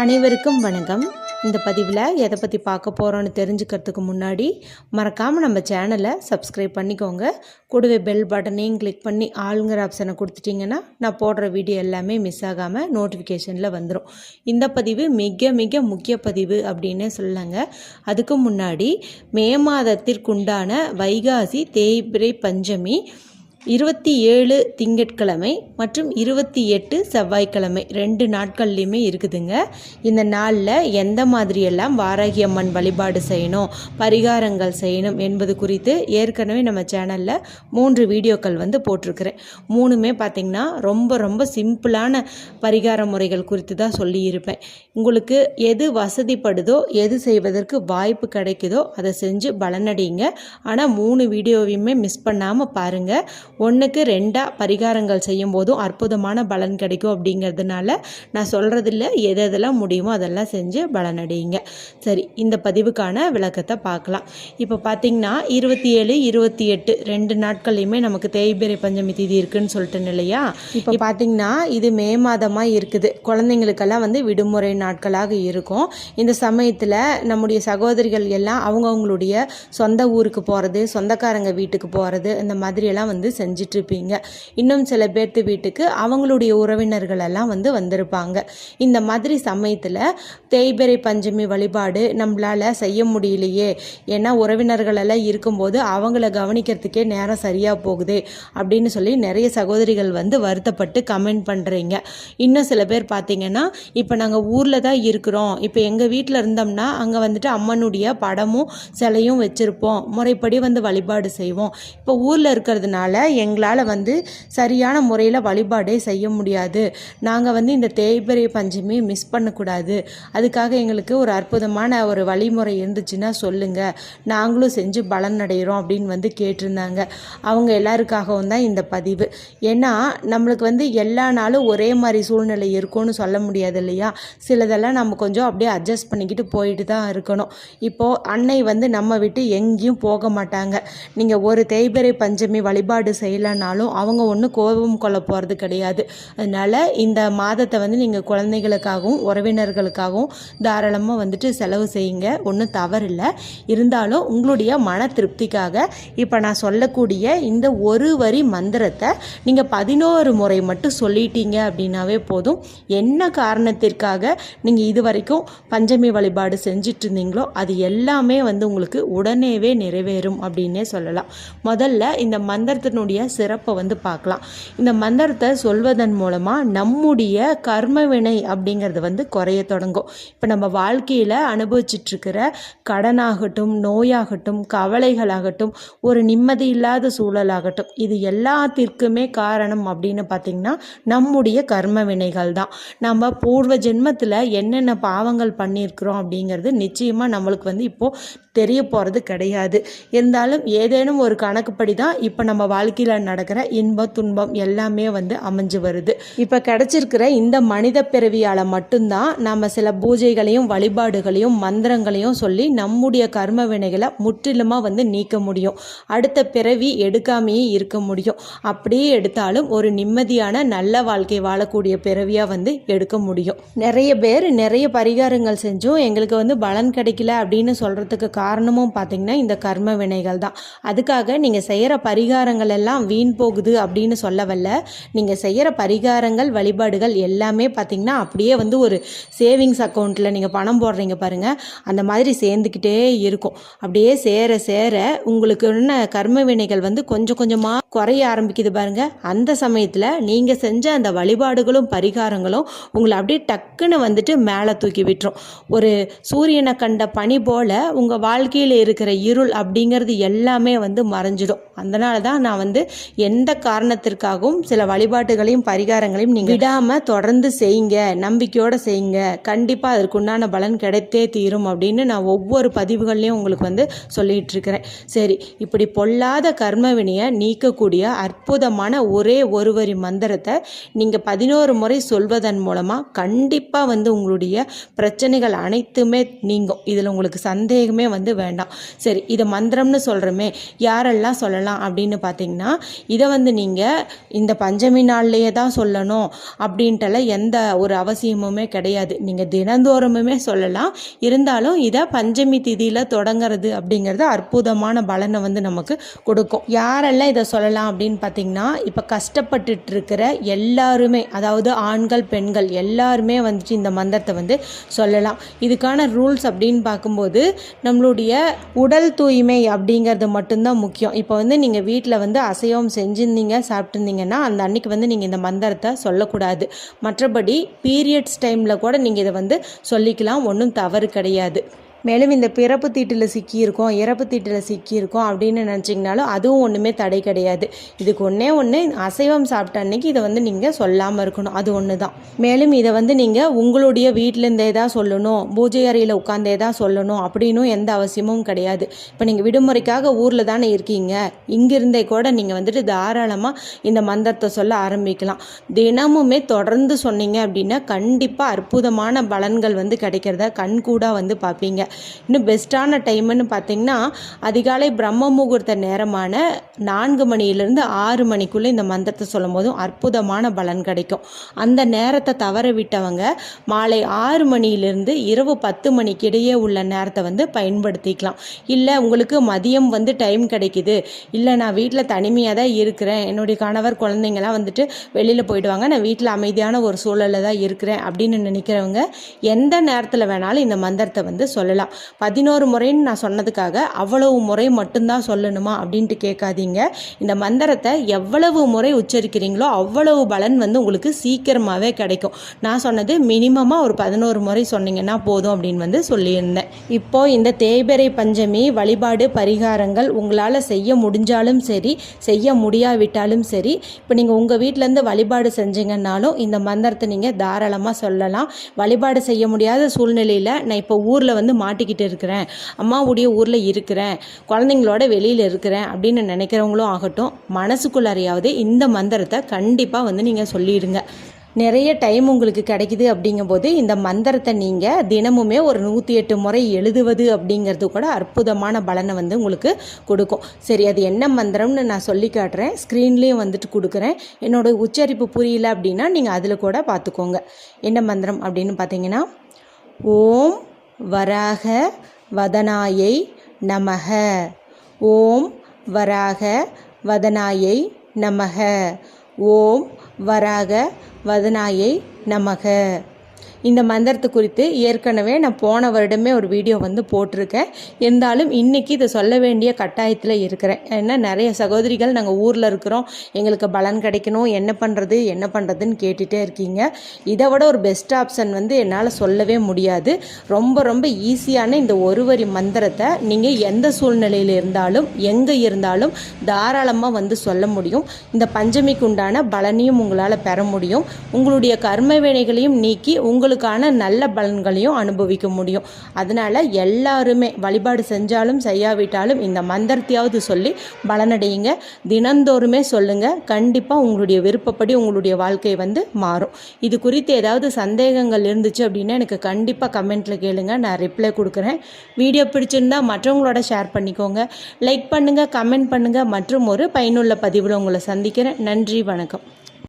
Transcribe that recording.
அனைவருக்கும் வணக்கம். இந்த பதிவில் எதை பற்றி பார்க்க போகிறோன்னு தெரிஞ்சுக்கிறதுக்கு முன்னாடி மறக்காமல் நம்ம சேனலை சப்ஸ்கிரைப் பண்ணிக்கோங்க. கூடவே பெல் பட்டனையும் கிளிக் பண்ணி ஆளுங்கிற ஆப்ஷனை கொடுத்துட்டிங்கன்னா நான் போடுற வீடியோ எல்லாமே மிஸ் ஆகாமல் நோட்டிஃபிகேஷனில் வந்துடும் இந்த பதிவு மிக மிக முக்கிய பதிவு அப்படின்னே சொல்லலாங்க. அதுக்கு முன்னாடி மே மாதத்திற்குண்டான வைகாசி தேய்பிரை பஞ்சமி இருபத்தி ஏழு திங்கட்கிழமை மற்றும் இருபத்தி எட்டு செவ்வாய்க்கிழமை ரெண்டு நாட்கள்லையுமே இருக்குதுங்க. இந்த நாளில் எந்த மாதிரியெல்லாம் வாராகி அம்மன் வழிபாடு செய்யணும் பரிகாரங்கள் செய்யணும் என்பது குறித்து ஏற்கனவே நம்ம சேனலில் மூன்று வீடியோக்கள் வந்து போட்டிருக்கிறேன். மூணுமே பார்த்திங்கன்னா ரொம்ப ரொம்ப சிம்பிளான பரிகார முறைகள் குறித்து தான் சொல்லியிருப்பேன். உங்களுக்கு எது வசதிப்படுதோ எது செய்வதற்கு வாய்ப்பு கிடைக்குதோ அதை செஞ்சு பலனடைங்க ஆனால் மூணு வீடியோவையுமே மிஸ் பண்ணாமல் பாருங்கள் ஒன்றுக்கு ரெண்டாக பரிகாரங்கள் செய்யும் போதும் அற்புதமான பலன் கிடைக்கும் அப்படிங்கிறதுனால நான் சொல்கிறதில்ல எது எதெல்லாம் முடியுமோ அதெல்லாம் செஞ்சு பலனடையுங்க சரி இந்த பதிவுக்கான விளக்கத்தை பார்க்கலாம். இப்போ பார்த்தீங்கன்னா இருபத்தி ஏழு இருபத்தி எட்டு ரெண்டு நாட்கள்லையுமே நமக்கு தேய்பிரை பஞ்சமி திதி இருக்குன்னு சொல்லிட்டேன் இல்லையா? இப்போ பார்த்தீங்கன்னா இது மே மாதமாக இருக்குது. குழந்தைங்களுக்கெல்லாம் வந்து விடுமுறை நாட்களாக இருக்கும். இந்த சமயத்தில் நம்முடைய சகோதரிகள் எல்லாம் அவங்கவுங்களுடைய சொந்த ஊருக்கு போகிறது சொந்தக்காரங்க வீட்டுக்கு போகிறது இந்த மாதிரியெல்லாம் வந்து செஞ்சிட்ருப்பீங்க. இன்னும் சில பேர்த்து வீட்டுக்கு அவங்களுடைய உறவினர்கள் எல்லாம் வந்து வந்திருப்பாங்க. இந்த மாதிரி சமயத்தில் தேய்பிறை பஞ்சமி வழிபாடு நம்மளால் செய்ய முடியலையே. ஏன்னா உறவினர்களெல்லாம் இருக்கும்போது அவங்கள கவனிக்கிறதுக்கே நேரம் சரியாக போகுது அப்படின்னு சொல்லி நிறைய சகோதரிகள் வந்து வருத்தப்பட்டு கமெண்ட் பண்ணுறீங்க இன்னும் சில பேர் பார்த்தீங்கன்னா இப்போ நாங்கள் ஊரில் தான் இருக்கிறோம். இப்போ எங்கள் வீட்டில் இருந்தோம்னா அங்கே வந்துட்டு அம்மனுடைய படமும் சிலையும் வச்சுருப்போம். முறைப்படி வந்து வழிபாடு செய்வோம். இப்போ ஊரில் இருக்கிறதுனால எங்களால் வந்து சரியான முறையில் வழிபாடே செய்ய முடியாது. நாங்கள் வந்து இந்த தேய்பிரை பஞ்சமி மிஸ் பண்ணக்கூடாது. அதுக்காக எங்களுக்கு ஒரு அற்புதமான ஒரு வழிமுறை இருந்துச்சுன்னா சொல்லுங்கள் நாங்களும் செஞ்சு பலன் அடைகிறோம் அப்படின்னு வந்து கேட்டிருந்தாங்க. அவங்க எல்லாருக்காகவும் தான் இந்த பதிவு. ஏன்னா நம்மளுக்கு வந்து எல்லா நாளும் ஒரே மாதிரி சூழ்நிலை இருக்கும்னு சொல்ல முடியாது இல்லையா? சிலதெல்லாம் நம்ம கொஞ்சம் அப்படியே அட்ஜஸ்ட் பண்ணிக்கிட்டு போயிட்டு தான் இருக்கணும். இப்போது அன்னை வந்து நம்ம விட்டு எங்கேயும் போக மாட்டாங்க. நீங்கள் ஒரு தேய்பிரை பஞ்சமி வழிபாடு செய்யலைனாலும் அவங்க ஒன்றும் கோபம் கொள்ள போகிறது கிடையாது. அதனால் இந்த மாதத்தை வந்து நீங்கள் குழந்தைகளுக்காகவும் உறவினர்களுக்காகவும் தாராளமாக வந்துட்டு செலவு செய்யுங்க. ஒன்றும் தவறில்லை. இருந்தாலும் உங்களுடைய மன திருப்திக்காக இப்போ நான் சொல்லக்கூடிய இந்த ஒரு வரி மந்திரத்தை நீங்கள் பதினோரு முறை மட்டும் சொல்லிட்டீங்க அப்படின்னாவே போதும். என்ன காரணத்திற்காக நீங்கள் இது வரைக்கும் பஞ்சமி வழிபாடு செஞ்சுட்டு இருந்தீங்களோ அது எல்லாமே வந்து உங்களுக்கு உடனேவே நிறைவேறும் அப்படின்னே சொல்லலாம். முதல்ல இந்த மந்திரத்தினுடைய சிறப்பை வந்து பார்க்கலாம். இந்த மந்திரத்தை சொல்வதன் மூலமாக நம்முடைய கர்ம வினை அப்படிங்கிறது வந்து குறைய தொடங்கும். இப்போ நம்ம வாழ்க்கையில் அனுபவிச்சிட்ருக்கிற கடனாகட்டும் நோயாகட்டும் கவலைகளாகட்டும் ஒரு நிம்மதி இல்லாத சூழலாகட்டும் இது எல்லாத்திற்குமே காரணம் அப்படின்னு பார்த்திங்கன்னா நம்முடைய கர்ம வினைகள் தான். நம்ம பூர்வ ஜென்மத்தில் என்னென்ன பாவங்கள் பண்ணியிருக்கிறோம் அப்படிங்கிறது நிச்சயமாக நம்மளுக்கு வந்து இப்போது தெரிய போகிறது கிடையாது. இருந்தாலும் ஏதேனும் ஒரு கணக்குப்படி தான் இப்போ நம்ம வாழ்க்கையில் நடக்கிற இன்பம் துன்பம் எல்லாமே வந்து அமைஞ்சு வருது. இப்போ கிடச்சிருக்கிற இந்த மனித பிறவியால் மட்டும்தான் நம்ம சில பூஜைகளையும் வழிபாடுகளையும் மந்திரங்களையும் சொல்லி நம்முடைய கர்ம வினைகளை முற்றிலுமாக வந்து நீக்க முடியும். அடுத்த பிறவி எடுக்காமையே இருக்க முடியும். அப்படியே எடுத்தாலும் ஒரு நிம்மதியான நல்ல வாழ்க்கை வாழக்கூடிய பிறவியாக வந்து எடுக்க முடியும். நிறைய பேர் நிறைய பரிகாரங்கள் செஞ்சும் எங்களுக்கு வந்து பலன் கிடைக்கல அப்படின்னு சொல்கிறதுக்கு காரணமும் பார்த்திங்கன்னா இந்த கர்ம வினைகள் தான். அதுக்காக நீங்கள் செய்கிற பரிகாரங்கள் எல்லாம் வீண் போகுது அப்படின்னு சொல்ல வரல நீங்கள் செய்கிற பரிகாரங்கள் வழிபாடுகள் எல்லாமே பார்த்திங்கன்னா அப்படியே வந்து ஒரு சேவிங்ஸ் அக்கௌண்ட்டில் நீங்கள் பணம் போடுறீங்க பாருங்கள் அந்த மாதிரி சேர்ந்துக்கிட்டே இருக்கும். அப்படியே சேர சேர உங்களுக்கு என்ன கர்ம வினைகள் வந்து கொஞ்சம் கொஞ்சமாக குறைய ஆரம்பிக்குது பாருங்கள் அந்த சமயத்தில் நீங்கள் செஞ்ச அந்த வழிபாடுகளும் பரிகாரங்களும் உங்களை அப்படியே டக்குன்னு வந்துட்டு மேலே தூக்கி விட்டுரும். ஒரு சூரியனை கண்ட பனி போல் உங்கள் வாழ்க்கையில் இருக்கிற இருள் அப்படிங்கிறது எல்லாமே வந்து மறைஞ்சிடும். அதனால தான் நான் வந்து எந்த காரணத்திற்காகவும் சில வழிபாட்டுகளையும் பரிகாரங்களையும் நீங்கள் விடாமல் தொடர்ந்து செய்யுங்க நம்பிக்கையோடு செய்யுங்க. கண்டிப்பாக அதற்குண்டான பலன் கிடைத்தே தீரும் அப்படின்னு நான் ஒவ்வொரு பதிவுகள்லையும் உங்களுக்கு வந்து சொல்லிகிட்டு இருக்கிறேன். சரி இப்படி பொல்லாத கர்ம வினையை நீக்கக்கூடிய அற்புதமான ஒரே ஒரு வரி மந்திரத்தை நீங்கள் பதினோரு முறை சொல்வதன் மூலமாக கண்டிப்பாக வந்து உங்களுடைய பிரச்சனைகள் அனைத்துமே நீங்கும். இதில் உங்களுக்கு சந்தேகமே வந்து வந்து வேண்டாம். சரி இதை மந்திரம்னு சொல்கிறோமே யாரெல்லாம் சொல்லலாம் அப்படின்னு பார்த்தீங்கன்னா இதை வந்து நீங்கள் இந்த பஞ்சமி நாள்லேயே தான் சொல்லணும் அப்படின்ட்டுலாம் எந்த ஒரு அவசியமுமே கிடையாது. நீங்கள் தினந்தோறமுமே சொல்லலாம். இருந்தாலும் இதை பஞ்சமி திதியில் தொடங்குறது அப்படிங்கிறது அற்புதமான பலனை வந்து நமக்கு கொடுக்கும். யாரெல்லாம் இதை சொல்லலாம் அப்படின்னு பார்த்தீங்கன்னா இப்போ கஷ்டப்பட்டுட்டு இருக்கிற எல்லாருமே அதாவது ஆண்கள் பெண்கள் எல்லாருமே வந்துட்டு இந்த மந்திரத்தை வந்து சொல்லலாம். இதுக்கான ரூல்ஸ் அப்படின்னு பார்க்கும்போது நம்மளுடைய உடல் தூய்மை அப்படிங்கிறது மட்டும்தான் முக்கியம். இப்போ வந்து நீங்கள் வீட்டில் வந்து அசைவம் செஞ்சுருந்தீங்க சாப்பிட்ருந்தீங்கன்னா அந்த அன்னைக்கு வந்து நீங்கள் இந்த மந்திரத்தை சொல்லக்கூடாது. மற்றபடி பீரியட்ஸ் டைமில் கூட நீங்கள் இதை வந்து சொல்லிக்கலாம். ஒன்றும் தவறு கிடையாது. மேலும் இந்த பிறப்பு தீட்டில் சிக்கியிருக்கோம் இறப்பு தீட்டில் சிக்கியிருக்கோம் அப்படின்னு நினச்சிங்கனாலும் அதுவும் ஒன்றுமே தடை கிடையாது. இதுக்கு ஒன்றே ஒன்று அசைவம் சாப்பிட்ட அன்னைக்கு இதை வந்து நீங்கள் சொல்லாமல் இருக்கணும். அது ஒன்று தான் மேலும் இதை வந்து நீங்கள் உங்களுடைய வீட்டிலேருந்தே தான் சொல்லணும் பூஜை அறையில் உட்காந்தே தான் சொல்லணும் அப்படின்னும் எந்த அவசியமும் கிடையாது. இப்போ நீங்கள் விடுமுறைக்காக ஊரில் தானே இருக்கீங்க. இங்கிருந்தே கூட நீங்கள் வந்துட்டு தாராளமாக இந்த மந்திரத்தை சொல்ல ஆரம்பிக்கலாம். தினமுமே தொடர்ந்து சொன்னீங்க அப்படின்னா கண்டிப்பாக அற்புதமான பலன்கள் வந்து கிடைக்கிறத கண்கூடாக வந்து பார்ப்பீங்க. இன்னும் பெஸ்ட்டான டைம்னு பார்த்தீங்கன்னா அதிகாலை பிரம்ம முகூர்த்த நேரமான நான்கு மணியிலிருந்து ஆறு மணிக்குள்ளே இந்த மந்திரத்தை சொல்லும் போதும் அற்புதமான பலன் கிடைக்கும். அந்த நேரத்தை தவற விட்டவங்க மாலை ஆறு மணியிலிருந்து இரவு பத்து மணிக்கு இடையே உள்ள நேரத்தை வந்து பயன்படுத்திக்கலாம். இல்லை உங்களுக்கு மதியம் வந்து டைம் கிடைக்குது. இல்லை நான் வீட்டில் தனிமையாக தான் இருக்கிறேன். என்னுடைய கணவர் குழந்தைங்களாம் வந்துட்டு வெளியில் போயிடுவாங்க. நான் வீட்டில் அமைதியான ஒரு சூழலில் தான் இருக்கிறேன் அப்படின்னு நினைக்கிறவங்க எந்த நேரத்தில் வேணாலும் இந்த மந்திரத்தை வந்து சொல்லலாம். பதினோரு முறைன்னு நான் சொன்னதுக்காக அவ்வளவு முறை மட்டும்தான் சொல்லணுமா அப்படின்ட்டு கேட்காதீங்க. இந்த மந்திரத்தை எவ்வளவு முறை உச்சரிக்கிறீங்களோ அவ்வளவு பலன் வந்து உங்களுக்கு சீக்கிரமாகவே கிடைக்கும். நான் சொன்னது மினிமமாக ஒரு பதினோரு முறை சொன்னீங்கன்னா போதும் அப்படின்னு வந்து சொல்லியிருந்தேன். இப்போ இந்த தேய்பிரை பஞ்சமி வழிபாடு பரிகாரங்கள் உங்களால் செய்ய முடிஞ்சாலும் சரி செய்ய முடியாவிட்டாலும் சரி இப்போ நீங்கள் உங்கள் வீட்டிலேருந்து வழிபாடு செஞ்சீங்கன்னாலும் இந்த மந்திரத்தை நீங்கள் தாராளமாக சொல்லலாம். வழிபாடு செய்ய முடியாத சூழ்நிலையில் நான் இப்போ ஊரில் வந்து மாட்டிக்கிட்டு இருக்கிறேன். அம்மாவுடைய ஊரில் இருக்கிறேன். குழந்தைங்களோட வெளியில் இருக்கிறேன் அப்படின்னு நினைக்கிறவங்களும் ஆகட்டும் மனசுக்குள்ளாரையாவது இந்த மந்திரத்தை கண்டிப்பாக வந்து நீங்கள் சொல்லிடுங்க. நிறைய டைம் உங்களுக்கு கிடைக்குது அப்படிங்கும்போது இந்த மந்திரத்தை நீங்கள் தினமுமே ஒரு நூற்றி எட்டு முறை எழுதுவது அப்படிங்கிறது கூட அற்புதமான பலனை வந்து உங்களுக்கு கொடுக்கும். சரி அது என்ன மந்திரம்னு நான் சொல்லி காட்டுறேன். ஸ்க்ரீன்லேயும் வந்துட்டு கொடுக்குறேன். என்னோட உச்சரிப்பு புரியல அப்படின்னா நீங்கள் அதில் கூட பார்த்துக்கோங்க. என்ன மந்திரம் அப்படின்னு பார்த்தீங்கன்னா ஓம் வராக வதனாயை நமக. ஓம் வராக வதனாயை நமக. ஓம் வராக வதனாயை நமக. இந்த மந்திரத்தை குறித்து ஏற்கனவே நான் போன வருடமே ஒரு வீடியோ வந்து போட்டிருக்கேன். இருந்தாலும் இன்றைக்கி இதை சொல்ல வேண்டிய கட்டாயத்தில் இருக்கிறேன். ஏன்னா நிறைய சகோதரிகள் நாங்கள் ஊரில் இருக்கிறோம். எங்களுக்கு பலன் கிடைக்கணும். என்ன பண்ணுறது என்ன பண்ணுறதுன்னு கேட்டுகிட்டே இருக்கீங்க. இதை விட ஒரு பெஸ்ட் ஆப்ஷன் வந்து என்னால் சொல்லவே முடியாது. ரொம்ப ரொம்ப ஈஸியான இந்த ஒரு வரி மந்திரத்தை நீங்கள் எந்த சூழ்நிலையில் இருந்தாலும் எங்கே இருந்தாலும் தாராளமாக வந்து சொல்ல முடியும். இந்த பஞ்சமிக்கு உண்டான பலனையும் உங்களால் பெற முடியும். உங்களுடைய கர்ம வினைகளையும் நீக்கி உங்களுக்கான நல்ல பலன்களையும் அனுபவிக்க முடியும். அதனால் எல்லாருமே வழிபாடு செஞ்சாலும் செய்யாவிட்டாலும் இந்த மந்திரத்தையாவது சொல்லி பலனடையுங்க. தினந்தோறுமே சொல்லுங்கள் கண்டிப்பாக உங்களுடைய விருப்பப்படி உங்களுடைய வாழ்க்கை வந்து மாறும். இது குறித்து ஏதாவது சந்தேகங்கள் இருந்துச்சு அப்படின்னா எனக்கு கண்டிப்பாக கமெண்ட்டில் கேளுங்க. நான் ரிப்ளை கொடுக்குறேன். வீடியோ பிடிச்சிருந்தா மற்றவங்களோட ஷேர் பண்ணிக்கோங்க. லைக் பண்ணுங்கள் கமெண்ட் பண்ணுங்கள் மற்றும் ஒரு பயனுள்ள பதிவில் உங்களை சந்திக்கிறேன். நன்றி வணக்கம்.